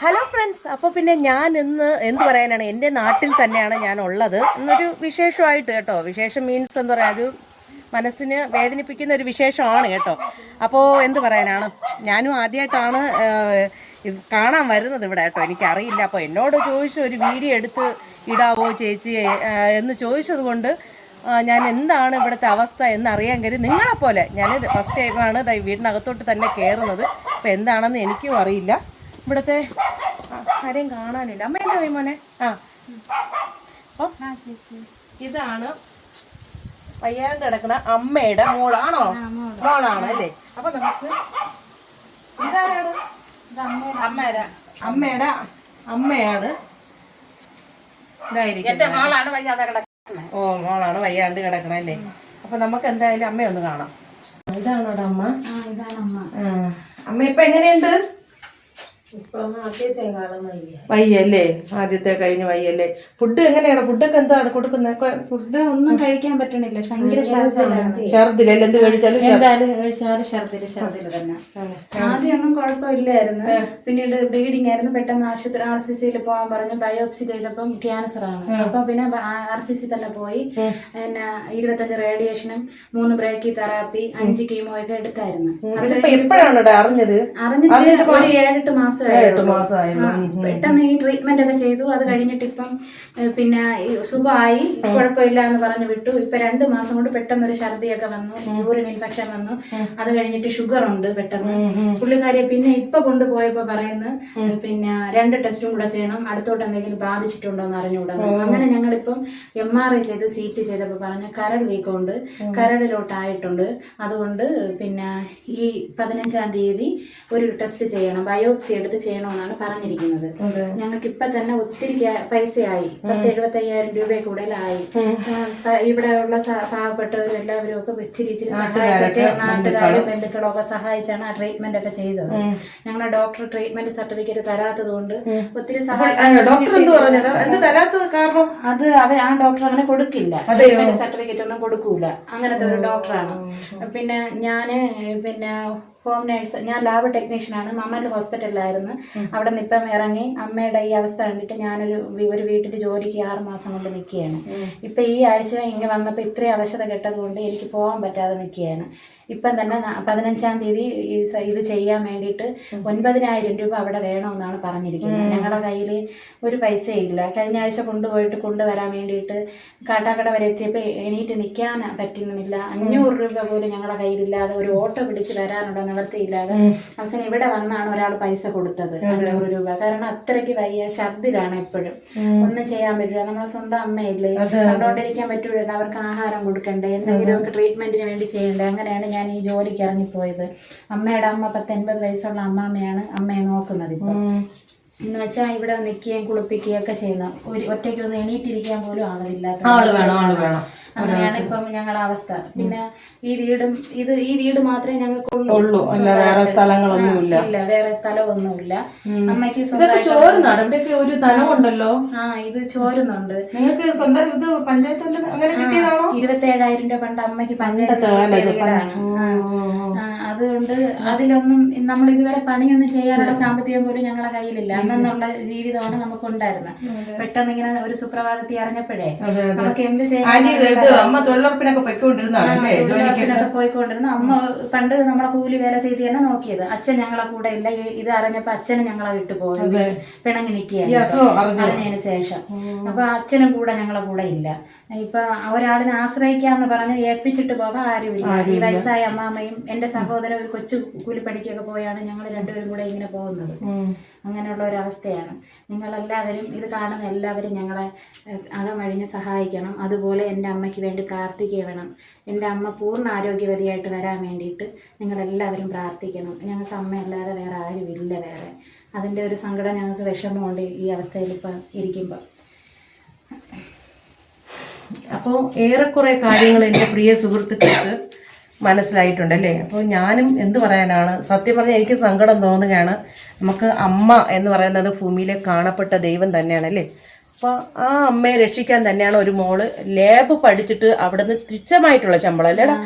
Hello friends അപ്പോൾ പിന്നെ ഞാൻ ഇന്ന് എന്ത് പറയാനാണ്? എന്റെ നാട്ടിൽ തന്നെയാണ് ഞാൻ ഉള്ളത്. എന്നൊരു വിശേഷമായിട്ട് കേട്ടോ. വിശേഷം മീൻസ് എന്താ പറയുക ഒരു മനസ്സിന് വേദനിപ്പിക്കുന്ന ഒരു വിശേഷമാണ് കേട്ടോ. അപ്പോൾ എന്ത് പറയാനാണ്? ഞാനും ആദ്യമായിട്ടാണ് കാണാൻ വരുന്നത് ഇവിടെ കേട്ടോ. എനിക്കറിയില്ല. അപ്പോൾ എന്നോട് ചോദിച്ചു ഒരു വീഡിയോ എടുത്ത് ഇടാവോ ചേച്ചി? എന്ന് ചോദിച്ചത് കൊണ്ട് ഞാൻ എന്താണ് ഇവിടുത്തെ അവസ്ഥ എന്നറിയാൻ കരുതി. നിങ്ങളെപ്പോലെ ഞാൻ ഫസ്റ്റ് ടൈമാണ് വീടിനകത്തോട്ട് തന്നെ കയറുന്നത് അപ്പോൾ എന്താണെന്ന് എനിക്കും അറിയില്ല. ഇവിടുത്തെ ആരെയും കാണാനില്ല. അമ്മ എന്താ പോയി മോനെ? ആ. അപ്പോൾ ഇതാണ് വയ്യാണ്ട് കിടക്കുന്ന അമ്മയുടെ മോളാണോ? മോളാണ് അല്ലേ? അപ്പൊ നമുക്ക് ഇതാരാണ്? അമ്മയുടെ അമ്മയുടെ അമ്മയാണ് എന്റെ മോളാണ് വയ്യാതെ കിടക്കുന്നത് ഓ മോളാണ് വയ്യാണ്ട് കിടക്കണല്ലേ അപ്പൊ നമുക്ക് എന്തായാലും അമ്മയൊന്ന് കാണാം. ഇതാണോടാ അമ്മ? ആ ഇതാണ് അമ്മ. അമ്മ ഇപ്പൊ എങ്ങനെയുണ്ട് ഇപ്പൊ ആദ്യത്തെ കാലം വയ്യ വയ്യല്ലേ? ആദ്യത്തെ കഴിഞ്ഞ് വയ്യല്ലേ? ഫുഡ് എങ്ങനെയാണ്? ഫുഡൊക്കെ എന്താണ് കൊടുക്കുന്നത്? ഫുഡ് ഒന്നും കഴിക്കാൻ പറ്റണില്ല. ഭയങ്കര ഛർദിലല്ല എന്ത് കഴിച്ചാലും കഴിച്ചാലും ഛർദിൽ ഛർദിൽ തന്നെ. ആദ്യം ഒന്നും കുഴപ്പമില്ലായിരുന്നു. പിന്നീട് ബ്ലീഡിംഗ് ആയിരുന്നു. പെട്ടെന്ന് ആശുപത്രി ആർ സി സിയിൽ പോകാൻ പറഞ്ഞു. ബയോപ്സി ചെയ്തപ്പം ക്യാൻസർ ആണ്. അപ്പൊ പിന്നെ ആർ സി സി തന്നെ പോയി. പിന്നെ ഇരുപത്തഞ്ച് റേഡിയേഷനും മൂന്ന് ബ്രേക്കി തെറാപ്പി അഞ്ച് കീമോ ഒക്കെ എടുത്തായിരുന്നു. അറിഞ്ഞത്? അറിഞ്ഞിട്ട് ഒരു ഏഴെട്ട് മാസമേ മാസമായിരുന്നു. പെട്ടെന്ന് ഈ ട്രീറ്റ്മെന്റ് ഒക്കെ ചെയ്തു. അത് കഴിഞ്ഞിട്ട് ഇപ്പം പിന്നെ സുഖമായി കുഴപ്പമില്ല എന്ന് പറഞ്ഞു വിട്ടു. ഇപ്പൊ രണ്ട് മാസം കൊണ്ട് പെട്ടെന്ന് ഒരു ഛർദിയൊക്കെ വന്നു. യൂറിൻ ഇൻഫെക്ഷൻ വന്നു. അത് കഴിഞ്ഞിട്ട് ഷുഗർ ഉണ്ട് പെട്ടെന്ന്. പുള്ളിക്കാരിയെ പിന്നെ ഇപ്പൊ കൊണ്ടുപോയപ്പോ പറയുന്നു പിന്നെ രണ്ട് ടെസ്റ്റും കൂടെ ചെയ്യണം. അടുത്തോട്ട് എന്തെങ്കിലും ബാധിച്ചിട്ടുണ്ടോ എന്ന് അറിഞ്ഞുകൂടാ അങ്ങനെ ഞങ്ങളിപ്പം എം ആർ ഐ ചെയ്ത് സി ടി ചെയ്തപ്പോൾ പറഞ്ഞു കരൾ വീക്കമുണ്ട് കരളിലോട്ടായിട്ടുണ്ട്. അതുകൊണ്ട് പിന്നെ ഈ പതിനഞ്ചാം തീയതി ഒരു ടെസ്റ്റ് ചെയ്യണം. ബയോപ്സി എടുത്ത് ചെയ്യണമെന്നാണ് പറഞ്ഞിരിക്കുന്നത്. ഞങ്ങൾക്ക് ഇപ്പൊ തന്നെ ഒത്തിരി പൈസയായി. പത്ത് എഴുപത്തി അയ്യായിരം രൂപ കൂടുതലായി ഇവിടെ ഉള്ള പാവപ്പെട്ടവരും എല്ലാവരും ഒക്കെ ഇച്ചിരി ഇച്ചിരി സഹായിച്ചൊക്കെ നാട്ടുകാരും ബന്ധുക്കളും ഒക്കെ സഹായിച്ചാണ് ആ ട്രീറ്റ്മെന്റ് ഒക്കെ ചെയ്തത്. ഞങ്ങളുടെ ഡോക്ടർ ട്രീറ്റ്മെന്റ് സർട്ടിഫിക്കറ്റ് തരാത്തത് കൊണ്ട് ഒത്തിരി സഹായം അത് അവ ആ ഡോക്ടർ അങ്ങനെ കൊടുക്കില്ല. സർട്ടിഫിക്കറ്റ് ഒന്നും കൊടുക്കൂല. അങ്ങനത്തെ ഒരു ഡോക്ടറാണ് പിന്നെ ഞാൻ പിന്നെ ഹോം നേഴ്സ് ഞാൻ ലാബ് ടെക്നീഷ്യനാണ് മാമന്റെ ഹോസ്പിറ്റലിലായിരുന്നു അവിടെ നിന്ന് ഇപ്പം ഇറങ്ങി. അമ്മയുടെ ഈ അവസ്ഥ കണ്ടിട്ട് ഞാനൊരു ഒരു വീട്ടിൽ ജോലിക്ക് ആറ് മാസം കൊണ്ട് നിൽക്കുകയാണ് ഇപ്പം ഈ ആഴ്ച ഇങ്ങനെ വന്നപ്പോൾ ഇത്രയും അവശത കെട്ടതുകൊണ്ട് എനിക്ക് പോകാൻ പറ്റാതെ നിൽക്കുകയാണ് ഇപ്പം തന്നെ പതിനഞ്ചാം തീയതി ഇത് ചെയ്യാൻ വേണ്ടിയിട്ട് ഒൻപതിനായിരം രൂപ അവിടെ വേണമെന്നാണ് പറഞ്ഞിരിക്കുന്നത്. ഞങ്ങളുടെ കയ്യിൽ ഒരു പൈസയില്ല കഴിഞ്ഞ ആഴ്ച കൊണ്ടുപോയിട്ട് കൊണ്ടുവരാൻ വേണ്ടിയിട്ട് കാട്ടാക്കട വരെ എത്തിയപ്പോൾ എണീറ്റ് നിൽക്കാൻ പറ്റുന്നില്ല. അഞ്ഞൂറ് രൂപ പോലും ഞങ്ങളുടെ കയ്യിലില്ലാതെ ഒരു ഓട്ടോ പിടിച്ച് വരാനുള്ള നിവർത്തിയില്ലാതെ അവസാനം ഇവിടെ വന്നാണ് ഒരാൾ പൈസ കൊടുത്തത്. അഞ്ഞൂറ് രൂപ. കാരണം അത്രയ്ക്ക് വയ്യ ഛർദിലാണ് എപ്പോഴും. ഒന്നും ചെയ്യാൻ പറ്റില്ല നമ്മളെ സ്വന്തം അമ്മയില്ലേ? കണ്ടോണ്ടിരിക്കാൻ പറ്റൂല. അവർക്ക് ആഹാരം കൊടുക്കണ്ടേ? എന്തെങ്കിലുമൊക്കെ ട്രീറ്റ്മെന്റിന് വേണ്ടി ചെയ്യണ്ടേ? അങ്ങനെയാണ് ഞാൻ ഈ ജോലിക്ക് ഇറങ്ങിപ്പോയത്. അമ്മയുടെ അമ്മ പത്ത് എൺപത് വയസ്സുള്ള അമ്മാമ്മയാണ് അമ്മയെ നോക്കുന്നത് ഇപ്പം. എന്ന് വെച്ചാൽ ഇവിടെ നിൽക്കുകയും കുളിപ്പിക്കുകയും ഒക്കെ ചെയ്യുന്ന ഒരു ഒറ്റയ്ക്ക് ഒന്ന് എണീറ്റിരിക്കാൻ പോലും ആളില്ലാത്ത അങ്ങനെയാണ് ഇപ്പം ഞങ്ങളുടെ അവസ്ഥ. പിന്നെ ഈ വീടും ഇത് ഈ വീട് മാത്രമേ ഞങ്ങൾക്ക് ഉള്ളൂ. അല്ല വേറെ സ്ഥലങ്ങളൊന്നും ഇല്ല വേറെ സ്ഥലമൊന്നുമില്ല. അമ്മയ്ക്ക് ചോരുന്നാണ് ഇവിടെയൊക്കെ ഒരു ധനമുണ്ടല്ലോ ആ ഇത് ചോരുന്നുണ്ട് നിങ്ങൾക്ക് സ്വന്തം ഇത് പഞ്ചായത്തിൽ അങ്ങനെ കിട്ടിയതാണോ? ഇരുപത്തേഴായിരം രൂപ പണ്ട് അമ്മയ്ക്ക് പഞ്ചായത്ത് വീടാണ്. അതുകൊണ്ട് അതിലൊന്നും നമ്മൾ ഇതുവരെ പണിയൊന്നും ചെയ്യാനുള്ള സാമ്പത്തികം പോലും ഞങ്ങളുടെ കയ്യിലില്ല. അന്നുള്ള ജീവിതമാണ് നമുക്ക് ഉണ്ടായിരുന്നത് പെട്ടെന്ന് ഇങ്ങനെ ഒരു സുപ്രഭാതത്തിൽ അറിഞ്ഞപ്പോഴേ നമുക്ക് എന്ത് ചെയ്യാൻ അമ്മ തൊഴിലുറപ്പിനൊക്കെ തൊഴിലുറപ്പിനൊക്കെ പോയിക്കൊണ്ടിരുന്നു. അമ്മ പണ്ട് നമ്മളെ കൂലി വേല ചെയ്ത് തന്നെ നോക്കിയത്. അച്ഛൻ ഞങ്ങളെ കൂടെ ഇല്ല. ഈ- ഇത് അറിഞ്ഞപ്പോ അച്ഛനും ഞങ്ങളെ വിട്ടു പോയി. പിണങ്ങി നിൽക്കുകയാണ് അസുഖം അറിഞ്ഞതിന് ശേഷം. അപ്പൊ അച്ഛനും കൂടെ ഞങ്ങളെ കൂടെ ഇല്ല. ഇപ്പൊ ഒരാളിനെ ആശ്രയിക്കാന്ന് പറഞ്ഞ് ഏൽപ്പിച്ചിട്ട് പോകാൻ ആരുമില്ല ഈ വയസ്സായ അമ്മാമ്മയും എന്റെ സഹോദരൻ ഒരു കൊച്ചു കൂലിപ്പണിക്കൊക്കെ പോയാണ് ഞങ്ങൾ രണ്ടുപേരും കൂടെ ഇങ്ങനെ പോകുന്നത്. അങ്ങനെയുള്ള ഒരു അവസ്ഥയാണ്. നിങ്ങളെല്ലാവരും ഇത് കാണുന്ന എല്ലാവരും ഞങ്ങളെ അകം അകമഴിഞ്ഞ് സഹായിക്കണം. അതുപോലെ എന്റെ അമ്മയ്ക്ക് വേണ്ടി പ്രാർത്ഥിക്കുക വേണം. എന്റെ അമ്മ പൂർണ ആരോഗ്യവതിയായിട്ട് വരാൻ വേണ്ടിയിട്ട് നിങ്ങളെല്ലാവരും പ്രാർത്ഥിക്കണം. ഞങ്ങൾക്ക് അമ്മയല്ലാതെ വേറെ ആരുമില്ല വേറെ. അതിന്റെ ഒരു സങ്കടം ഞങ്ങൾക്ക് വിഷമമുണ്ട് ഈ അവസ്ഥയിൽ ഇപ്പം ഇരിക്കുമ്പോൾ അപ്പോൾ ഏറെക്കുറെ കാര്യങ്ങൾ എന്റെ പ്രിയ സുഹൃത്തുക്കൾക്ക് മനസ്സിലായിട്ടുണ്ട് അല്ലേ? അപ്പോൾ ഞാനും എന്ത് പറയാനാണ്? സത്യം പറഞ്ഞാൽ എനിക്ക് സങ്കടം തോന്നുകയാണ്. നമുക്ക് അമ്മ എന്ന് പറയുന്നത് ഭൂമിയിലെ കാണപ്പെട്ട ദൈവം തന്നെയാണ് അല്ലേ? അപ്പോൾ ആ അമ്മയെ രക്ഷിക്കാൻ തന്നെയാണ് ഒരു മോൾ. ലേബ് പഠിച്ചിട്ട് അവിടുന്ന് തുച്ഛമായിട്ടുള്ള ശമ്പളം അല്ലേടാ?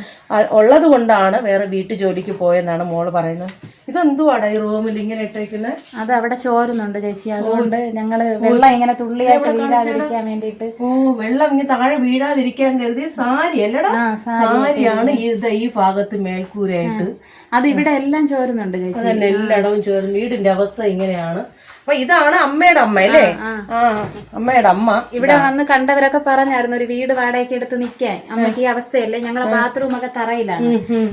ഉള്ളത് കൊണ്ടാണ് വേറെ വീട്ടു ജോലിക്ക് പോയെന്നാണ് മോൾ പറയുന്നത്. ഇതെന്തുവാടാ ഈ റൂമിൽ ഇങ്ങനെ ഇട്ടേക്കുന്നത് അത് അവിടെ ചോരുന്നുണ്ട് ചേച്ചി. അതുകൊണ്ട് ഞങ്ങൾ വെള്ളം ഇങ്ങനെ തുള്ളിയായിട്ട് വീഴാതിരിക്കാൻ വേണ്ടിയിട്ട്. ഓ വെള്ളം ഇങ്ങനെ താഴെ വീഴാതിരിക്കാൻ കരുതി സാരി അല്ലടാ? സാരിയാണ് ഈ ഇത് ഈ ഭാഗത്ത് മേൽക്കൂരയായിട്ട്. അത് ഇവിടെ എല്ലാം ചോരുന്നുണ്ട് ചേച്ചി. എല്ലായിടവും ചോരുന്നു. വീടിന്റെ അവസ്ഥ ഇങ്ങനെയാണ്. അപ്പൊ ഇതാണ് അമ്മയുടെ അമ്മ അല്ലേ? ആ അമ്മയുടെ അമ്മ. ഇവിടെ വന്ന് കണ്ടവരൊക്കെ പറഞ്ഞായിരുന്നു ഒരു വീട് വാടകയ്ക്ക് എടുത്ത് നിക്കാൻ അമ്മയ്ക്ക് ഈ അവസ്ഥയല്ലേ? ഞങ്ങളെ ബാത്റൂം ഒക്കെ തറയിലാണ്.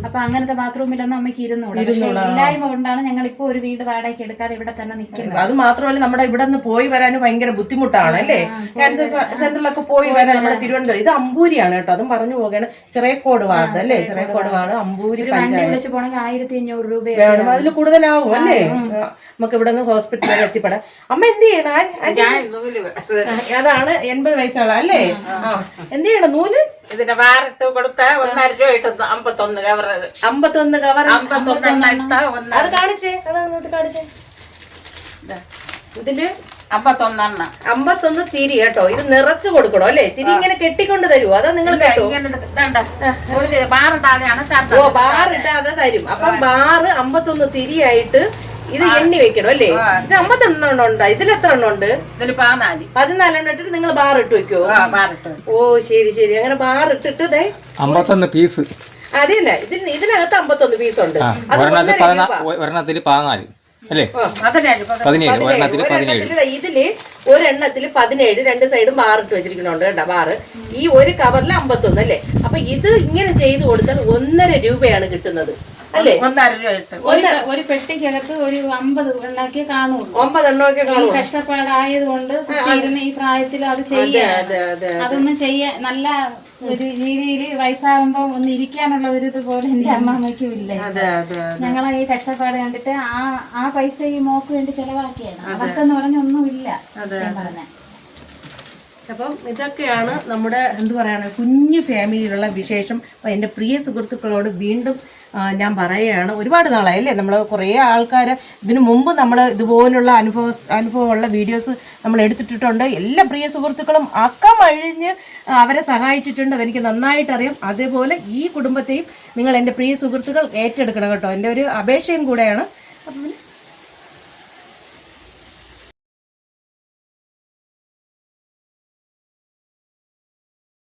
അപ്പൊ അങ്ങനത്തെ ബാത്റൂമിലൊന്നും അമ്മയ്ക്ക് ഇരുന്നുള്ളൂ ഇല്ലായ്മ കൊണ്ടാണ് ഞങ്ങൾ ഇപ്പൊ ഒരു വീട് വാടകയ്ക്ക് എടുക്കാതെ ഇവിടെ തന്നെ നിക്കുന്നത് അത് മാത്രമല്ല നമ്മുടെ ഇവിടെ നിന്ന് പോയി വരാൻ ഭയങ്കര ബുദ്ധിമുട്ടാണ് അല്ലേ? ക്യാൻസർ സെന്ററിലൊക്കെ പോയി വരാൻ നമ്മുടെ തിരുവനന്തപുരം ഇത് അമ്പൂരിയാണ് കേട്ടോ അതും പറഞ്ഞു പോകണം ചെറിയക്കോട് വാർഡ് അല്ലേ? ചെറിയക്കോട് വാർഡ്. അമ്പൂരി പഞ്ചായത്ത്. വിളിച്ചു പോണെങ്കിൽ ആയിരത്തി അഞ്ഞൂറ് രൂപ അതിൽ കൂടുതലാവും അല്ലേ? നമുക്ക് ഇവിടെ നിന്ന് ഹോസ്പിറ്റലിൽ എത്തിപ്പെടാം അമ്മ എന്ത് ചെയ്യണം? അതാണ് എൺപത് വയസ്സുള്ള അല്ലേ? ആ എന്ത് ചെയ്യണം? നൂൽ? ഇതിന്റെ വാറിട്ട് കൊടുത്ത ഒന്നര രൂപ കിട്ടുന്നു അമ്പത്തൊന്ന് കവർ അമ്പത്തൊന്ന് കവർ അമ്പത്തൊന്ന് അത് കാണിച്ചേ. അതാണ് അത് കാണിച്ചേ. ദാ, ഇതിൽ അമ്പത്തൊന്നെണ്ണ. അമ്പത്തൊന്ന് തിരി കേട്ടോ. ഇത് നിറച്ചു കൊടുക്കണോ അല്ലേ? തിരി ഇങ്ങനെ കെട്ടിക്കൊണ്ട് തരുമോ അതാ നിങ്ങൾ ബാറുണ്ടാതെയാണ് ഓ ബാർ തരും. അപ്പൊ ബാറ് അമ്പത്തൊന്ന് തിരിയായിട്ട് ഇത് എണ്ണി വെക്കണം അല്ലേ? ഇത് അമ്പത്തെണ്ണം ഉണ്ട്. ഇതിൽ എത്ര എണ്ണം ഉണ്ട്? പതിനാലെണ്ണം ഇട്ടിട്ട് നിങ്ങൾ ബാർ ഇട്ട് ബാറിട്ട് ഓ ശരി ശരി. അങ്ങനെ ബാർ ഇട്ടിട്ട് ദേ അമ്പത്തൊന്ന് പീസ്. അതെന്നെ ഇതിന് ഇതിനകത്ത് അമ്പത്തൊന്ന് പീസ് ഉണ്ട്. ഒരെണ്ണത്തിൽ. ഒരെണ്ണത്തിൽ പതിനാല്. അല്ലേ? പതിനേഴ് ഒരെണ്ണത്തിൽ പതിനേഴ്. ഇതിൽ ഒരെണ്ണത്തിൽ പതിനേഴ് രണ്ട് സൈഡും ബാറിട്ട് ഇട്ട് വെച്ചിരിക്കണുണ്ട് കേട്ടോ ബാറ്. ഈ ഒരു കവറിൽ അമ്പത്തൊന്ന് അല്ലേ? അപ്പൊ ഇത് ഇങ്ങനെ ചെയ്ത് കൊടുത്താൽ ഒന്നര രൂപയാണ് കിട്ടുന്നത്. അല്ലേ? ഒന്നര രൂപ കിട്ടും ഒരു ഒരു പെട്ടിക്കകത്ത് ഒരു അമ്പത് എണ്ണാക്കിയേ കാണുള്ളൂ. ഒമ്പതെണ്ണമൊക്കെ ഈ കാണും കഷ്ടപ്പാടായതുകൊണ്ട് കുട്ടിയിരുന്ന ഈ പ്രായത്തിൽ അത് ചെയ്യാ. അതെ അതെ അതൊന്നും ചെയ്യാൻ നല്ല ഒരു രീതിയിൽ വയസ്സാകുമ്പോ ഒന്ന് ഇരിക്കാനുള്ള ഒരു ഇതുപോലെ എന്റെ അമ്മാമ്മയ്ക്കും ഇല്ലേ? അതെ അതെ ഞങ്ങളെ ഈ കഷ്ടപ്പാട് കണ്ടിട്ട് ആ ആ പൈസ ഈ മോക്ക് വേണ്ടി ചെലവാക്കിയാണ്. അവർക്കെന്ന് പറഞ്ഞ ഒന്നുമില്ല ഞാൻ പറഞ്ഞ. അപ്പം ഇതൊക്കെയാണ് നമ്മുടെ എന്ത് പറയാണ് കുഞ്ഞു ഫാമിലിയിലുള്ള വിശേഷം. അപ്പം എന്റെ പ്രിയ സുഹൃത്തുക്കളോട് വീണ്ടും ഞാൻ പറയുകയാണ് ഒരുപാട് നാളായി അല്ലേ? നമ്മൾ കുറേ ആൾക്കാർ ഇതിനു മുമ്പ് നമ്മൾ ഇതുപോലുള്ള അനുഭവ അനുഭവമുള്ള വീഡിയോസ് നമ്മൾ എടുത്തിട്ടിട്ടുണ്ട്. എല്ലാ പ്രിയ സുഹൃത്തുക്കളും അക്കം അഴിഞ്ഞ് അവരെ സഹായിച്ചിട്ടുണ്ട്. അതെനിക്ക് നന്നായിട്ടറിയാം. അതേപോലെ ഈ കുടുംബത്തെയും നിങ്ങൾ എന്റെ പ്രിയ സുഹൃത്തുക്കൾ ഏറ്റെടുക്കണം കേട്ടോ. എന്റെ ഒരു അപേക്ഷയും കൂടെയാണ്.